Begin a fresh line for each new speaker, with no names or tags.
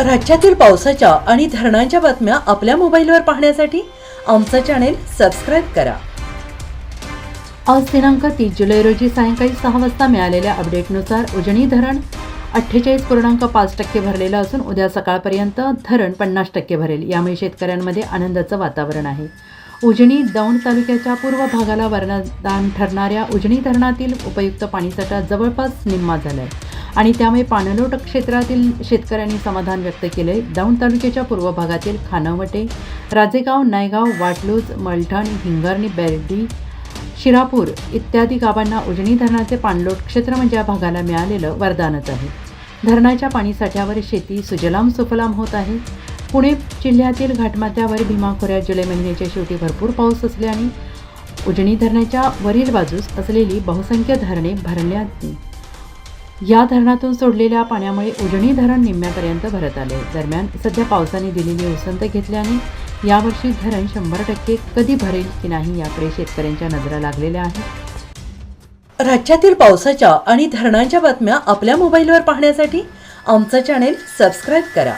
राज्यातील पावसाच्या आणि धरणांच्या बातम्या आपल्या मोबाईलवर पाहण्यासाठी आमचं चॅनेल सबस्क्राईब करा. आज दिनांक तीस जुलै रोजी सायंकाळी सहा वाजता मिळालेल्या अपडेटनुसार उजनी धरण अठ्ठेचाळीस पूर्णांक पाच टक्के भरलेलं असून उद्या सकाळपर्यंत धरण पन्नास टक्के भरेल. यामुळे शेतकऱ्यांमध्ये आनंदाचं वातावरण आहे. उजनी दौंड तालुक्याच्या पूर्व भागाला वरदान ठरणाऱ्या उजनी धरणातील उपयुक्त पाणीसाठा जवळपास निम्मा झाला आहे आणि त्यामुळे पाणलोट क्षेत्रातील शेतकऱ्यांनी समाधान व्यक्त केले. दौंड तालुक्याच्या पूर्व भागातील खानावटे राजेगाव नायगाव वाटलूज मलठण हिंगरणी बेर्डी शिरापूर इत्यादी गावांना उजनी धरणाचे पाणलोट क्षेत्र म्हणजे या भागाला मिळालेलं वरदानच आहे. धरणाच्या पाणीसाठ्यावर शेती सुजलाम सुफलाम होत आहे. पुणे जिल्ह्यातील घाटमाथ्यावर भीमा खोऱ्यात जुलै महिन्याच्या शेवटी भरपूर पाऊस असल्याने उजनी धरणाच्या वरील बाजूस असलेली बहुसंख्य धरणे भरण्यात या धरणातून सोडलेल्या पाण्यामुळे उजनी धरण निम्म्यापर्यंत भरत आले. दरम्यान सध्या पावसाने दिलेली उसंत घेतल्याने यावर्षी धरण शंभर टक्के कधी भरेल की नाही याकडे शेतकऱ्यांच्या नजरा लागलेल्या आहेत. राज्यातील पावसाच्या आणि धरणांच्या बातम्या आपल्या मोबाईलवर पाहण्यासाठी आमचं चॅनेल सबस्क्राईब करा.